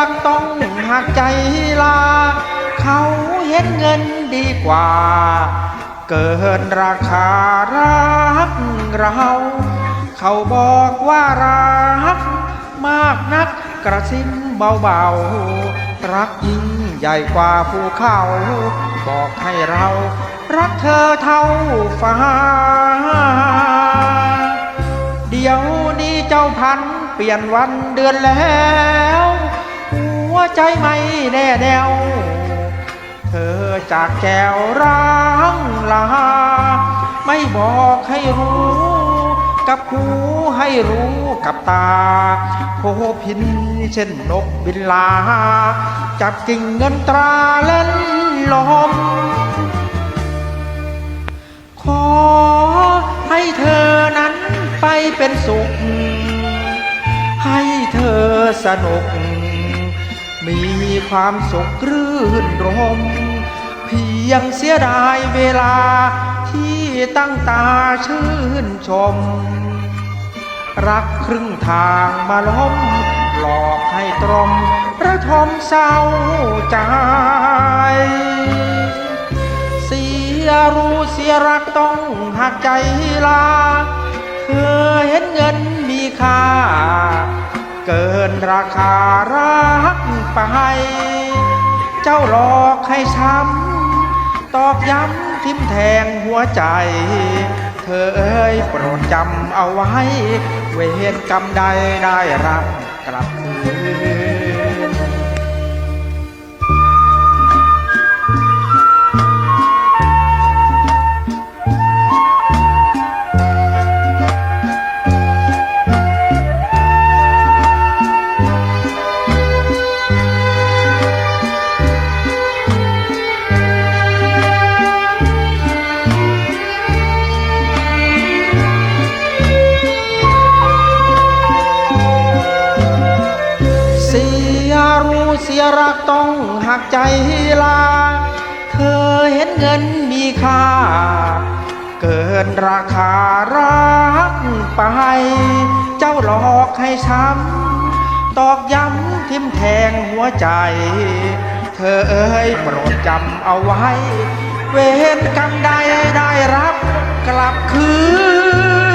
ักต้องหักใจลา เขาเห็นเงินดีกว่า เกินราคารักเรา เขาบอกว่ารัก มากนักกระซิบเบาๆ รักยิ่งใหญ่กว่าภูเขา บอกให้เรา รักเธอเท่าฟ้า เดี๋ยวนี้เจ้าพันเปลี่ยนวันเดือนแล้ว ใจไม่แน่แนว เธอจากแก้วร้างลา ไม่บอกให้รู้ กับหูให้รู้กับตาโพพินเช่นนกบินลา จับกิ่งเงินตราเล่นลม ขอให้เธอนั้นไปเป็นสุข ให้เธอสนุก มีความสุขรื่นรม เพียงเสียดายเวลาที่ตั้งตาชื่นชม รักครึ่งทางมาล้ม หลอกให้ตรมระทมเศร้าใจ เสียรู้เสียรักต้องหักใจลา เธอเห็นเงินมีค่าเกินราคาร ไป เจ้าหลอกให้ช้ำ ตอกย้ำทิมแทงหัวใจ เธอเอ้ยโปรดจำเอาไว้ เวรกรรมใดได้รับกลับคืน เสียรักต้องหักใจลา เธอเห็นเงินมีค่า เกินราคารักไป เจ้าหลอกให้ช้ำ ตอกย้ำทิมแทงหัวใจ เธอเอ้ยโปรดจำเอาไว้ เวรกรรมใดได้รับกลับคืน